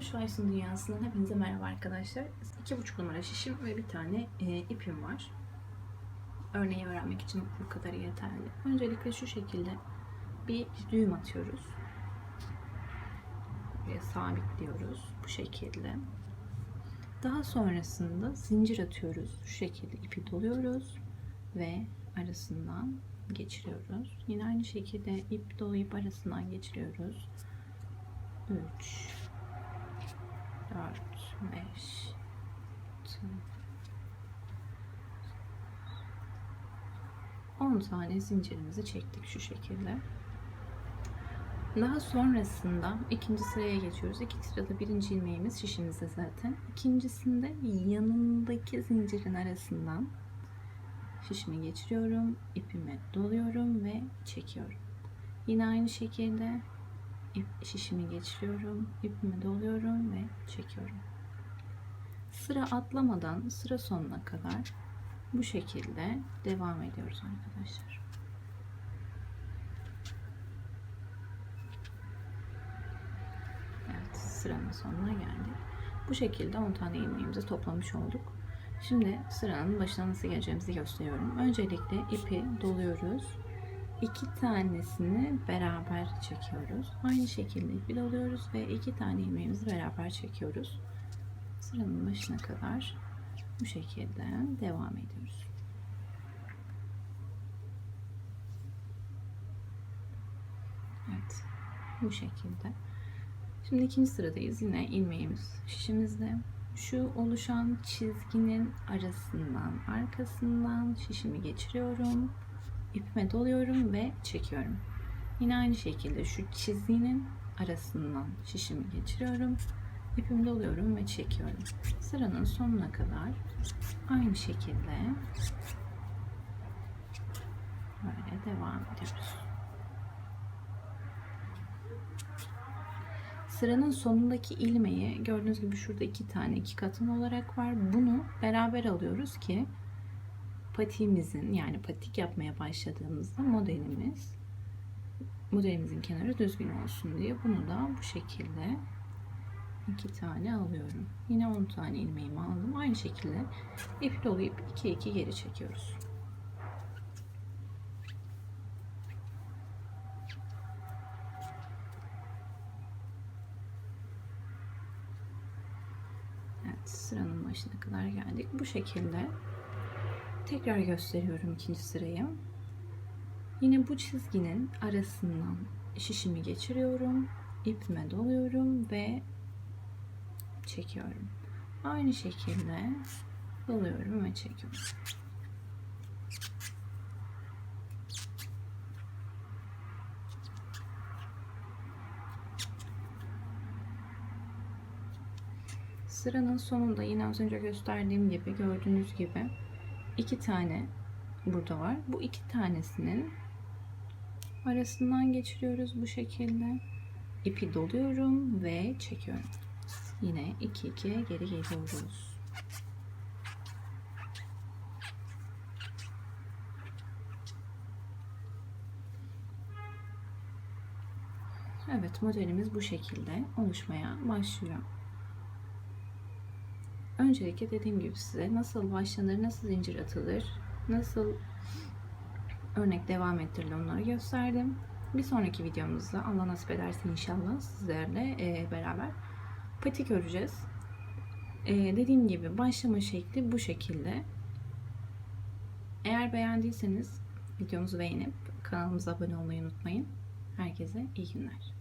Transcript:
Koşu Aysun Dünyası'ndan hepinize merhaba arkadaşlar. 2,5 numara şişim ve bir tane e, ipim var. Örneği öğrenmek için bu kadar yeterli. Öncelikle şu şekilde bir düğüm atıyoruz. Buraya sabitliyoruz bu şekilde. Daha sonrasında zincir atıyoruz. Şu şekilde ipi doluyoruz ve arasından geçiriyoruz. Yine aynı şekilde ip dolayıp arasından geçiriyoruz. 3 4 5 10 tane zincirimizi çektik şu şekilde. Daha sonrasında ikinci sıraya geçiyoruz. İkinci sırada birinci ilmeğimiz şişimizde zaten. İkincisinde yanındaki zincirin arasından şişimi geçiriyorum. ipimi doluyorum ve çekiyorum. Yine aynı şekilde ip şişimi geçiriyorum. ipimi doluyorum ve çekiyorum. Sıra atlamadan sıra sonuna kadar bu şekilde devam ediyoruz arkadaşlar. Evet sıranın sonuna geldik. Bu şekilde 10 tane ilmeğimizi toplamış olduk. Şimdi sıranın başına nasıl geleceğimizi gösteriyorum. Öncelikle ipi doluyoruz. İki tanesini beraber çekiyoruz. Aynı şekilde ipi doluyoruz ve iki tane ilmeğimizi beraber çekiyoruz. Sıranın başına kadar bu şekilde devam ediyoruz. Evet. Bu şekilde. Şimdi ikinci sıradayız. Yine ilmeğimiz şişimizde. Şu oluşan çizginin arasından, arkasından şişimi geçiriyorum. ipime doluyorum ve çekiyorum. Yine aynı şekilde şu çizginin arasından şişimi geçiriyorum. İpimi doluyorum ve çekiyorum. Sıranın sonuna kadar aynı şekilde böyle devam ediyoruz. Sıranın sonundaki ilmeği gördüğünüz gibi şurada iki tane iki katın olarak var. Bunu beraber alıyoruz ki patiğimizin yani patik yapmaya başladığımızda modelimiz modelimizin kenarı düzgün olsun diye bunu da bu şekilde iki tane alıyorum. Yine 10 tane ilmeğimi aldım. Aynı şekilde ip dolayıp 2 2 geri çekiyoruz. Evet, sıranın başına kadar geldik. Bu şekilde tekrar gösteriyorum ikinci sırayı. Yine bu çizginin arasından şişimi geçiriyorum. ipime doluyorum ve çekiyorum. Aynı şekilde doluyorum ve çekiyorum. Sıranın sonunda yine az önce gösterdiğim gibi gördüğünüz gibi iki tane burada var. Bu iki tanesinin arasından geçiriyoruz bu şekilde. İpi doluyorum ve çekiyorum. Yine 2 2 geri geliyoruz. Evet modelimiz bu şekilde oluşmaya başlıyor. Öncelikle dediğim gibi size nasıl başlanır, nasıl zincir atılır, nasıl örnek devam ettirilir onları gösterdim. Bir sonraki videomuzda Allah nasip ederse inşallah sizlerle beraber patik öreceğiz. E, dediğim gibi başlama şekli bu şekilde. Eğer beğendiyseniz videomuzu beğenip kanalımıza abone olmayı unutmayın. Herkese iyi günler.